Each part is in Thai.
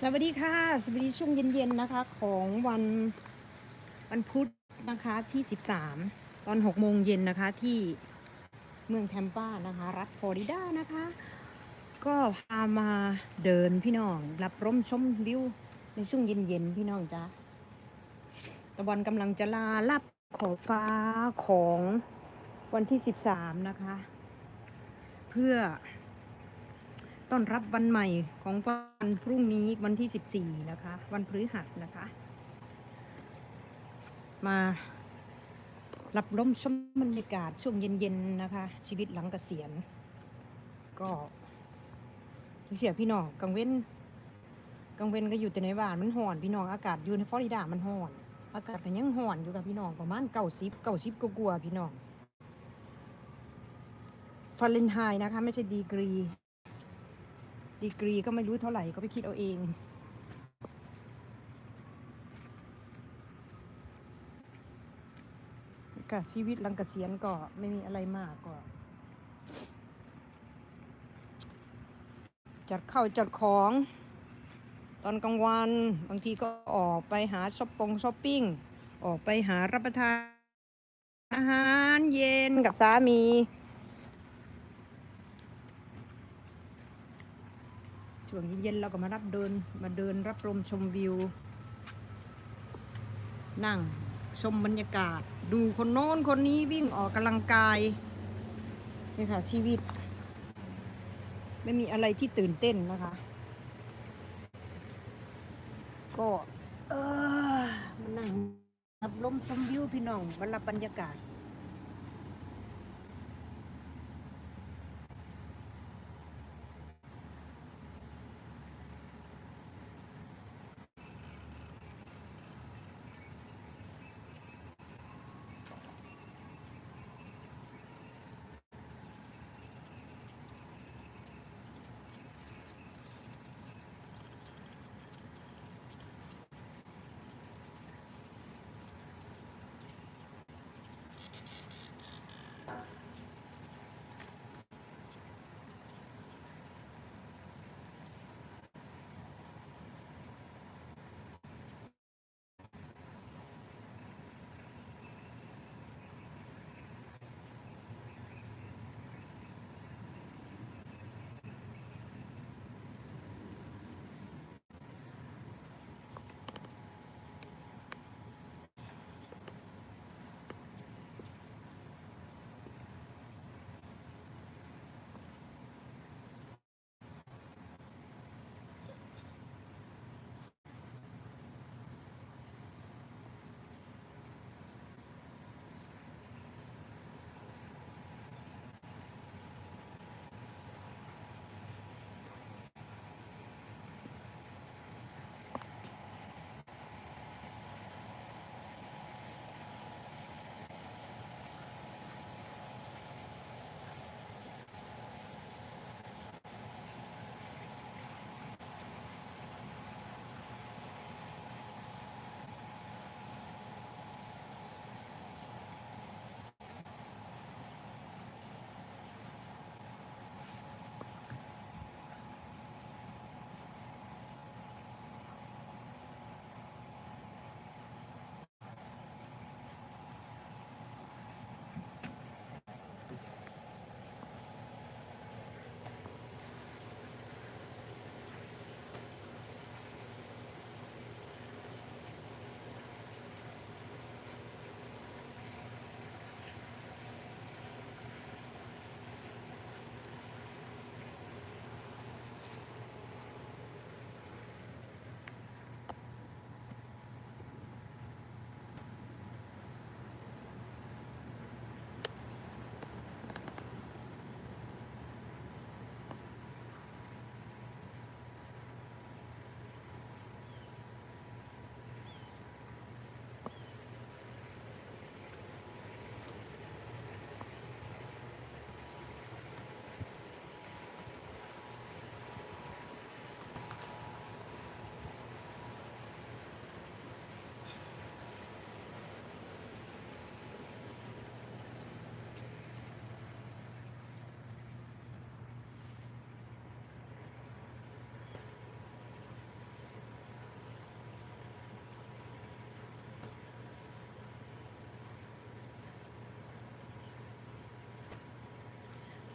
สวัสดีค่ะ สวัสดีช่วงเย็นๆนะคะ ของวันวันพุธนะคะที่ 13 ตอน6โมงเย็นนะคะที่เมืองแทมปานะคะ รัฐฟลอริดานะคะ ก็พามาเดินพี่น้องรับร่มชมวิวในช่วงเย็นๆพี่น้องจ้าตะวันกำลังจะลาลับขอบฟ้าของวันที่ 13 นะคะ เพื่อ ต้อนรับวันใหม่ของวันพรุ่งนี้วันที่ 14 นะคะ วันพฤหัสนะคะ มารับลมชมบรรยากาศช่วงเย็นๆนะคะ ชีวิตหลังเกษียณ ก็เสียพี่น้องกังเว้นกังเว้นก็อยู่แต่ในบ้านมันห่อนพี่น้องอากาศอยู่ในฟลอริดามันห่อนอากาศก็ยังห่อนอยู่กับพี่น้องประมาณเก้าสิบเก้าสิบกลัวๆพี่น้องฟาเรนไฮน์นะคะ ไม่ใช่ดีกรี ดีกรีก็ไม่รู้เท่าไหร่ก็ไปคิดเอาเองกับชีวิตหลังกเกษียณก็ไม่มีอะไรมากก็จัดเข้าจัดของ ตอนกลางวันบางทีก็ออกไปหาช้อปปงช้อปปิ้ง ออกไปหารับประทานอาหารเย็นกับสามี วงเย็นๆเราก็มารับเดินมาเดินรับลมชมวิว นั่งชมบรรยากาศ ดูคนโน้นคนนี้วิ่งออกกำลังกายนี่ค่ะชีวิต ไม่มีอะไรที่ตื่นเต้นนะคะ ก็เออมานั่งรับลมชมวิวพี่น้องบรรลับบรรยากาศ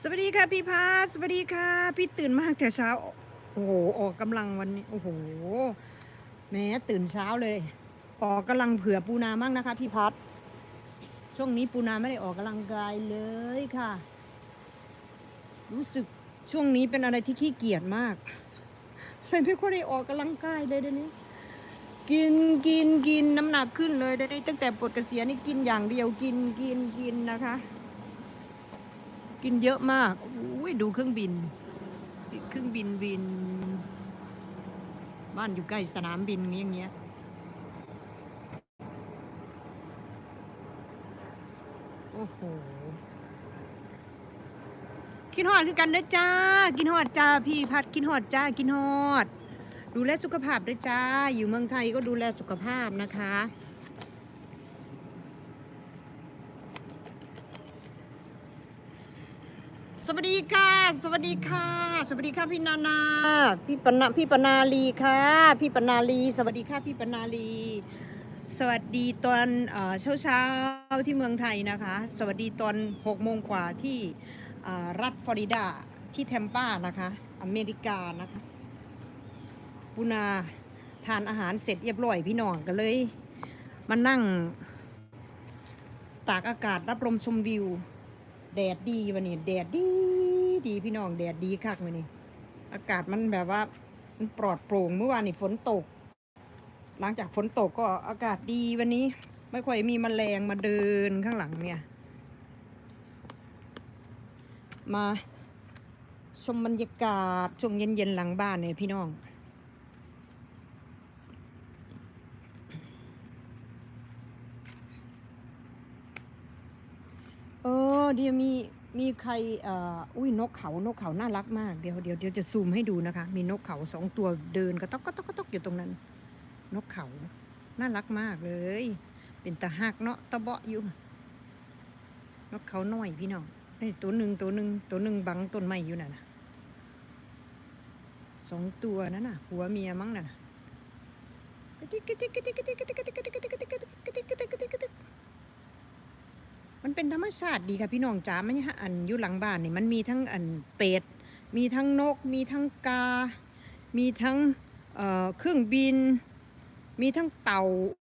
สวัสดีค่ะพี่พาสวัสดีค่ะ พี่ตื่นมากแต่เช้า โอ้โหออกกำลังวันนี้โอ้โหแม้ตื่นเช้าเลย ออกกำลังเผื่อปูนามั่งนะคะ พี่พัดช่วงนี้ปูนาไม่ได้ออกกำลังกายเลยค่ะ รู้สึกช่วงนี้เป็นอะไรที่ขี้เกียจมากเลยไม่ค่อยได้ออกกำลังกายเลยเดี๋ยวนี้ กินกินกินน้ำหนักขึ้นเลยเดี๋ยวนี้ตั้งแต่ปลดเกษียณนี่กินอย่างเดียวกินกินกินนะคะ กินเยอะมากอุ้ยดูเครื่องบิน เครื่องบินบิน บ้านอยู่ใกล้สนามบินอย่างเงี้ยโอ้โหกินหอดคือกันเด้อจ้า กินหอดจ้าพี่พัดกินหอดจ้ากินหอด ดูแลสุขภาพด้วยจ้า อยู่เมืองไทยก็ดูแลสุขภาพนะคะ สวัสดีค่ะ สวัสดีค่ะ สวัสดีค่ะพี่นานา พี่ปนาพี่ปนาลีค่ะ พี่ปนาลี สวัสดีค่ะพี่ปนาลี สวัสดีตอนเช้าเช้าๆที่เมืองไทยนะคะ สวัสดีตอน6โมงกว่าที่รัฐฟลอริดาที่แทมปานะคะ อเมริกานะคะปุนาทานอาหารเสร็จเรียบร้อยพี่น้องก็เลย มานั่ง ตากอากาศรับลมชมวิว แดดดีวันนี้แดดดีดีพี่น้องแดดดีคักวันนี้ อากาศมันแบบว่ามันปลอดโปร่งเมื่อวานนี่ฝนตก หลังจากฝนตกก็อากาศดีวันนี้ ไม่ค่อยมีแมลงมาเดินข้างหลังเนี่ย มาชมบรรยากาศช่วงเย็นๆหลังบ้านเนี่ยพี่น้อง เออเดี๋ยวมีมีใครเอ่ออุ้ยนกเขานกเขาน่ารักมากเดี๋ยวเดี๋ยวเดี๋ยวจะซูมให้ดูนะคะ มีนกเขาสองตัวเดินกระตอกกระตอกกระตอกอยู่ตรงนั้น นกเขาน่ารักมากเลย เป็นตาหักเนาะตะเบาะอยู่ นกเขาน้อยพี่น้องเอ้ตัวหนึ่งตัวหนึ่งตัวหนึ่งบังต้นไม้อยู่น่ะนะสองตัวนั่นน่ะหัวเมียมั้งน่ะนะกระติกกระติกกระติกกระติกกระติกกระติกกระติกกระติกกระติกกระติกกระติกกระติกกระติก มันเป็นธรรมชาติดีค่ะพี่น้องจ๋าไม่ใช่อันอยู่หลังบ้านนี่มันมีทั้งอันเป็ด มีทั้งนก มีทั้งกา มีทั้งเอ่อเครื่องบิน มีทั้งเต่า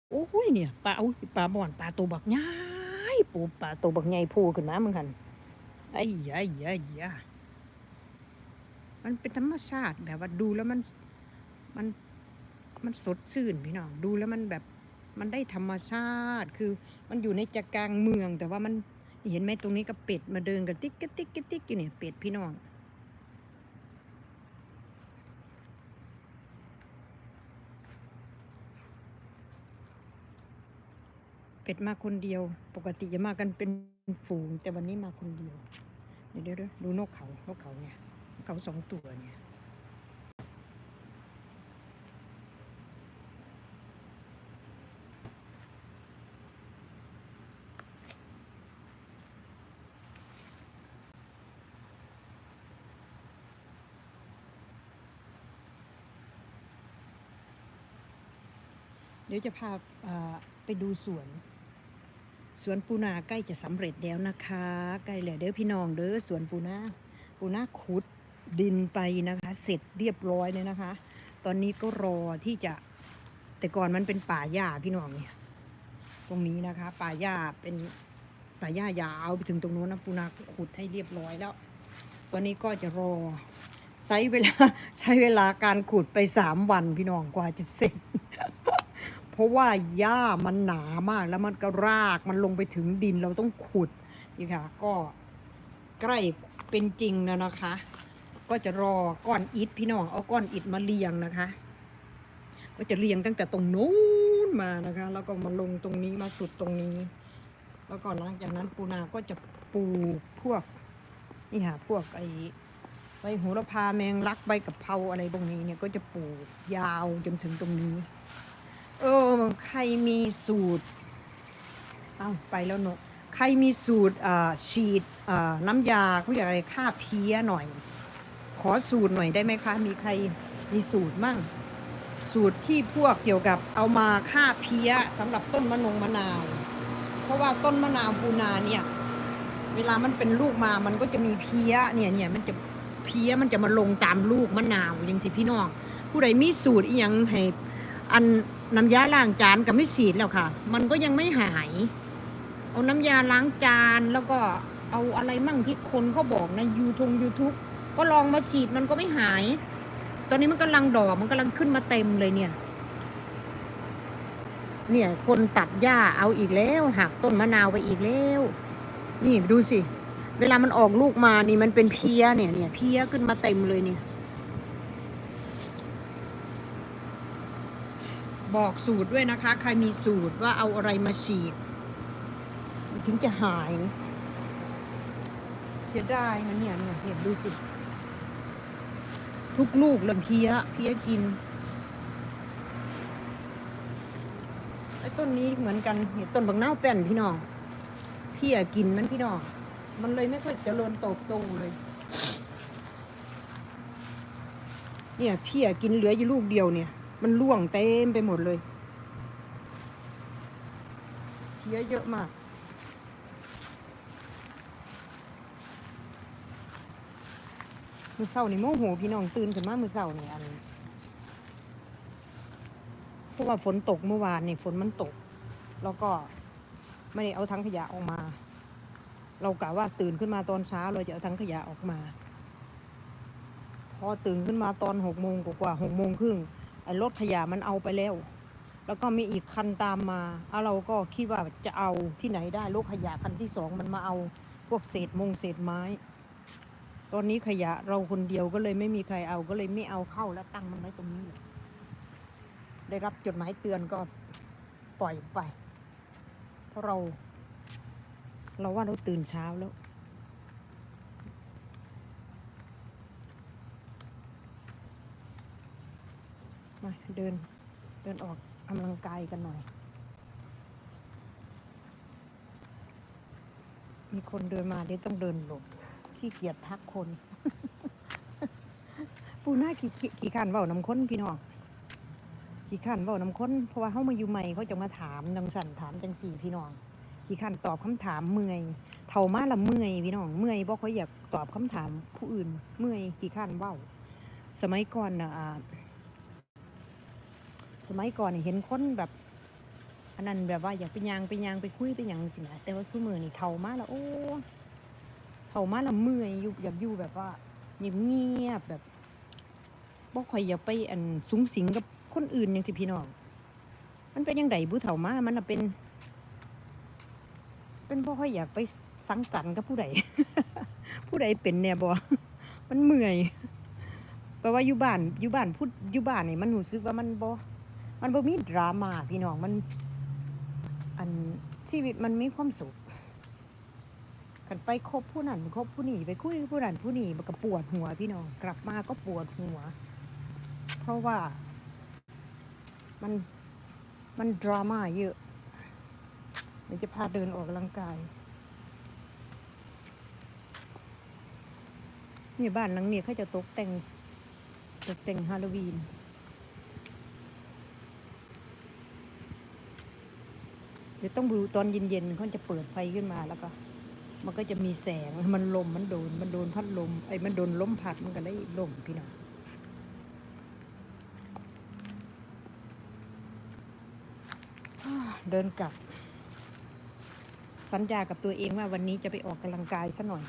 โอ้ยเนี่ยปลาอุ้ยปลาบ่อนปลาตัวบักใหญ่ปูปลาตัวบักใหญ่พูขึ้นมาเหมือนกันไอ้ยายยายยมันเป็นธรรมชาติแบบว่าดูแล้วมันมันมันสดชื่นพี่น้องดูแล้วมันแบบ มันได้ธรรมชาติ คือมันอยู่ในใจกลางเมือง แต่ว่ามันเห็นไหมตรงนี้ก็เป็ดมาเดินกันติ๊กกติ๊กกติ๊กอยู่เนี่ยเป็ดพี่น้องเป็ดมาคนเดียว ปกติจะมากันเป็นฝูง แต่วันนี้มาคนเดียว เดี๋ยวเดี๋ยวเดี๋ยวดูนกเขา นกเขาเนี่ย นกเขาสองตัวเนี่ย เดี๋ยวจะพาไปดูสวน สวนปูนาใกล้จะสำเร็จแล้วนะคะ ใกล้แล้วเด้อพี่น้องเด้อสวนปูนาปูนาขุดดินไปนะคะ เสร็จเรียบร้อยเลยนะคะ ตอนนี้ก็รอที่จะแต่ก่อนมันเป็นป่าหญ้าพี่น้องเนี่ย ตรงนี้นะคะ ป่าหญ้าเป็นป่าหญ้ายาวไปถึงตรงโน้นนะปูนาขุดให้เรียบร้อยแล้ว ตอนนี้ก็จะรอใช้เวลาใช้เวลาการขุดไปสามวันพี่น้องกว่าจะเสร็จ เพราะว่าหญ้ามันหนามาก แล้วมันก็รากมันลงไปถึงดินเราต้องขุดนี่ค่ะ ก็ใกล้เป็นจริงแล้วนะคะ ก็จะรอก้อนอิฐพี่น้องเอาก้อนอิฐมาเรียงนะคะ ก็จะเรียงตั้งแต่ตรงนู้นมานะคะ แล้วก็มาลงตรงนี้มาสุดตรงนี้ แล้วก็หลังจากนั้นปูนาก็จะปลูกพวกนี่ค่ะพวกไอ้ใบโหระพาแมงลักใบกะเพราอะไรพวกนี้เนี่ยก็จะปลูกยาวจนถึงตรงนี้ เออ ใครมีสูตร เอาไปแล้วเนอะใครมีสูตรอ่าฉีดน้ำยาเขาอยากอะไรฆ่าเพี้ยหน่อย ขอสูตรหน่อยได้ไหมคะ มีใครมีสูตรมั่ง สูตรที่พวกเกี่ยวกับเอามาฆ่าเพี้ยสำหรับต้นมะนงมะนาว เพราะว่าต้นมะนาวปูนาเนี่ย เวลามันเป็นลูกมามันก็จะมีเพี้ยเนี่ยเนี่ยมันจะเพี้ยมันจะมาลงตามลูกมะนาวยังสิพี่น้องผู้ใดมีสูตรอีหยังให้อัน น้ำยาล้างจานกับไม่ฉีดแล้วค่ะ มันก็ยังไม่หาย เอาน้ำยาล้างจานแล้วก็เอาอะไรมั่งที่คนเขาบอกในยูทงยูทูบก็ลองมาฉีดมันก็ไม่หาย ตอนนี้มันกำลังดอกมันกำลังขึ้นมาเต็มเลยเนี่ย เนี่ย คนตัดหญ้าเอาอีกแล้วหักต้นมะนาวไปอีกแล้ว นี่ดูสิ เวลามันออกลูกมานี่มันเป็นเพี้ยเนี่ยเนี่ยเพี้ยขึ้นมาเต็มเลยเนี่ย บอกสูตรด้วยนะคะ ใครมีสูตรว่าเอาอะไรมาฉีด ถึงจะหาย เสียดายนะเนี่ยเนี่ยเห็นดูสิ ทุกลูกเลยเพี้ยเพี้ยกินไอ้ต้นนี้เหมือนกันเห็นต้นบางเน่าแป้นพี่น้องเพี้ยกินมันพี่น้องมันเลยไม่ค่อยเจริญโตโตเลย เนี่ยเพี้ยกินเหลืออยู่ลูกเดียวเนี่ย มันร่วงเต็มไปหมดเลยเพี้ยเยอะมาก มือเศร้านี่โมโหพี่น้องตื่นขึ้นมามือเศร้านี่อันเพราะว่าฝนตกเมื่อวานนี่ฝนมันตก แล้วก็ไม่ได้เอาถังขยะออกมา เรากะว่าตื่นขึ้นมาตอนเช้าเราจะเอาถังขยะออกมา พอตื่นขึ้นมาตอนหกโมงกว่าหกโมงครึ่ง ไอ้รถขยะมันเอาไปแล้ว แล้วก็มีอีกคันตามมาเอาเราก็คิดว่าจะเอาที่ไหนได้รถขยะคันที่สองมันมาเอาพวกเศษมงเศษไม้ ตอนนี้ขยะเราคนเดียวก็เลยไม่มีใครเอาก็เลยไม่เอาเข้าแล้วตั้งมันไว้ตรงนี้เลยได้รับจดหมายเตือนก็ปล่อยไป เพราะเรา เราว่าเราตื่นเช้าแล้ว มาเดินเดินออกกำลังกายกันหน่อย มีคนเดินมาเดี๋ยวต้องเดินหลบขี้เกียจทักคน ปูหน้าขี้ขี้ขี้ขันเว้าน้ำค้นพี่น้องขี้ขันเว้าน้ำค้นเพราะว่าเขามาอยู่ใหม่เขาจะมาถามดังสันถามจังสี่พี่น้องขี้ขันตอบคำถามเมื่อยเท่ามาละเมื่อยพี่น้องเมื่อยบ่ค่อยอยากตอบคำถามผู้อื่น เมื่อยขี้ขันเว้าสมัยก่อนนะอ่า สมัยก่อนเห็นคนแบบอันนั้นแบบว่าอยากไปยางไปยางไปคุยไปยังสินะแต่ว่าสู้มือนี่เท่ามาแล้วโอ้เขามาละเมื่อยอยู่อยากอยู่แบบว่าเงียบๆแบบบ่ค่อยอยากไปอันสูงสิงกับคนอื่นอย่างที่พี่น้องมันเป็นยังไงบุเฒ่ามา มันเป็น เป็นบ่ค่อยอยากไปสังสรรค์กับผู้ใด ผู้ใดเป็นเนี่ยบ่มันเมื่อยแปลว่าอยู่บ้านอยู่บ้านพูดอยู่บ้านนี่มันรู้สึกว่ามันบ่ มันบ่มีดราม่าพี่น้องมัน อันชีวิตมันมีความสุขกันไปคบผู้นั้นคบผู้นี้ไปคุยผู้นั้นผู้นี้มันก็ปวดหัวพี่น้องกลับมาก็ปวดหัว เพราะว่ามันมันดราม่าเยอะเดี๋ยวจะพาเดินออกกำลังกายนี่บ้านหลังนี้เขาจะตกแต่งตกแต่งฮาโลวีน ดี๋ยวต้องดูตอนเย็นๆเขาจะเปิดไฟขึ้นมาแล้วก็ มันก็จะมีแสงมันลมมันโดน มันโดนพัดลมไอ้มันโดนล้มพัดมันก็เลยลมพี่น้องเดินกลับ สัญญากับตัวเองว่าวันนี้จะไปออกกำลังกายซะหน่อย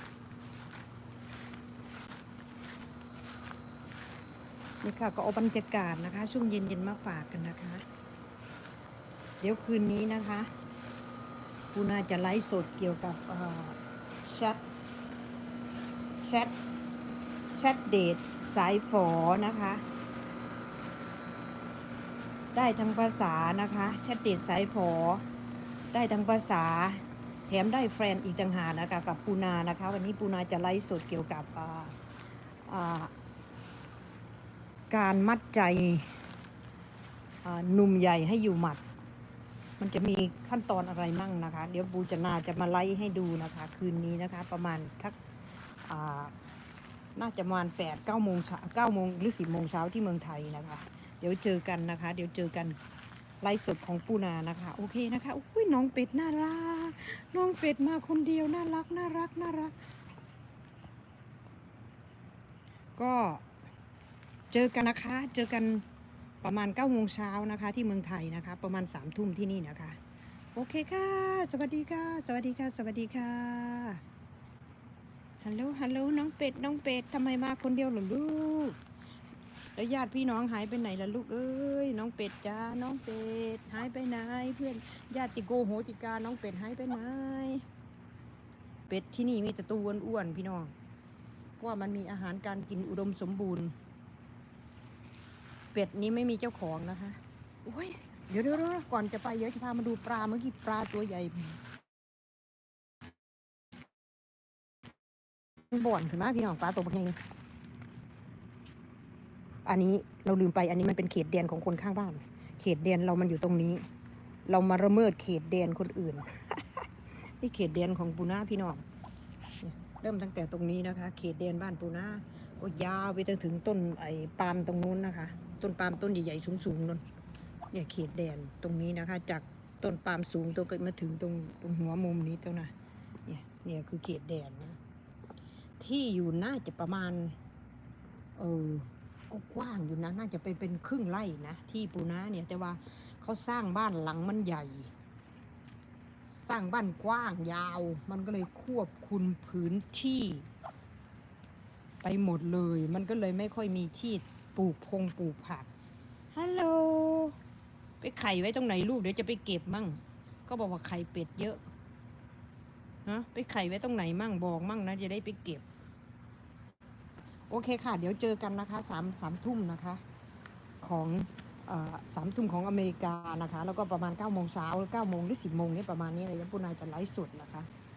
นี่ค่ะก็เอาบรรยากาศนะคะ ช่วงเย็นๆมาฝากกันนะคะ เดี๋ยวคืนนี้นะคะ กูน่าจะไลฟ์สดเกี่ยวกับแชทแชทแชทเดทสายฝอนะคะ ได้ทั้งภาษานะคะแชทเดทสายฝอ ได้ทั้งภาษา แถมได้แฟนอีกต่างหากนะคะกับปูนานะคะ วันนี้ปูนาจะไลฟ์สดเกี่ยวกับการมัดใจหนุ่มใหญ่ให้อยู่หมัด มันจะมีขั้นตอนอะไรมั่งนะคะ เดี๋ยวบูจนาจะมาไล่ให้ดูนะคะ คืนนี้นะคะ ประมาณทักน่าจะประมาณแปดเก้าโมงเช้าเก้าโมงหรือสิบโมงเช้าที่เมืองไทยนะคะ เดี๋ยวเจอกันนะคะ เดี๋ยวเจอกันไลฟ์สดของปูนานะคะ โอเคนะคะอุ้ยน้องเป็ดน่ารักน้องเป็ดมาคนเดียวน่ารักน่ารักน่ารัก ก็เจอกันนะคะ เจอกัน ประมาณ9ก้าโมงเช้านะคะที่เมืองไทยนะคะ ประมาณ3ามทุ่มที่นี่นะคะ โอเคค่ะ สวัสดีค่ะ สวัสดีค่ะ สวัสดีค่ะฮัลโหลฮัลโหลน้องเป็ดน้องเป็ดทำไมมาคนเดียวหรอลูกแล้วญาติพี่น้องหายไปไหนล่ะลูกเอ้ยน้องเป็ดจ้าน้องเป็ดหายไปไหน เพื่อนญาติโกโหติกาน้องเป็ดหายไปไหน เป็ดที่นี่มีแต่ตัวอ้วนๆพี่น้องเพราะว่ามันมีอาหารการกินอุดมสมบูรณ์ เป็ดนี้ไม่มีเจ้าของนะคะโอ้ยเดี๋ยวเดี๋ยวเดี๋ยวก่อนจะไปเดี๋ยวจะพามาดูปลาเมื่อกี้ปลาตัวใหญ่มันบ่อนขึ้นมาพี่น้องปลาตัวบางอย่างอันนี้เราลืมไปอันนี้มันเป็นเขตแดนของคนข้างบ้าน เขตแดนเรามันอยู่ตรงนี้ เรามาระเมิดเขตแดนคนอื่นนี่เขตแดนของปูนาพี่น้องเนี่ยเริ่มตั้งแต่ตรงนี้นะคะ เขตแดนบ้านปูนาก็ยาวไปจนถึงต้นไอ้ปาล์มตรงนู้นนะคะ ต้นปาล์มต้นใหญ่ๆสูงๆนนเนี่ยเขตแดนตรงนี้นะคะ จากต้นปาล์มสูงตัวก็มาถึงตรงตรงหัวมุมนี้ตัวนะเนี่ยเนี่ยคือเขตแดนนะ ที่อยู่น่าจะประมาณ เออกกว้างอยู่นะน่าจะเป็นเป็นครึ่งไร่นะที่ปูนาเนี่ยแต่ว่าเขาสร้างบ้านหลังมันใหญ่ สร้างบ้านกว้างยาว มันก็เลยควบคุมพื้นที่ ไปหมดเลย มันก็เลยไม่ค่อยมีที่ ปลูกพงปลูกผัก ฮัลโหล ไปไข่ไว้ตรงไหนลูกเดี๋ยวจะไปเก็บมั่ง ก็บอกว่าไข่เป็ดเยอะฮะไปไข่ไว้ตรงไหนมั่งบอกมั่งนะจะได้ไปเก็บ โอเคค่ะ เดี๋ยวเจอกันนะคะสามสามทุ่มนะคะ ของเอ่อสามทุ่มของอเมริกานะคะ แล้วก็ประมาณ9ก้าโมงเช้าเก้าโมงหรือสิบโมงเนี่ยประมาณนี้เลยแล้วปุนายจะไลฟ์สดนะคะ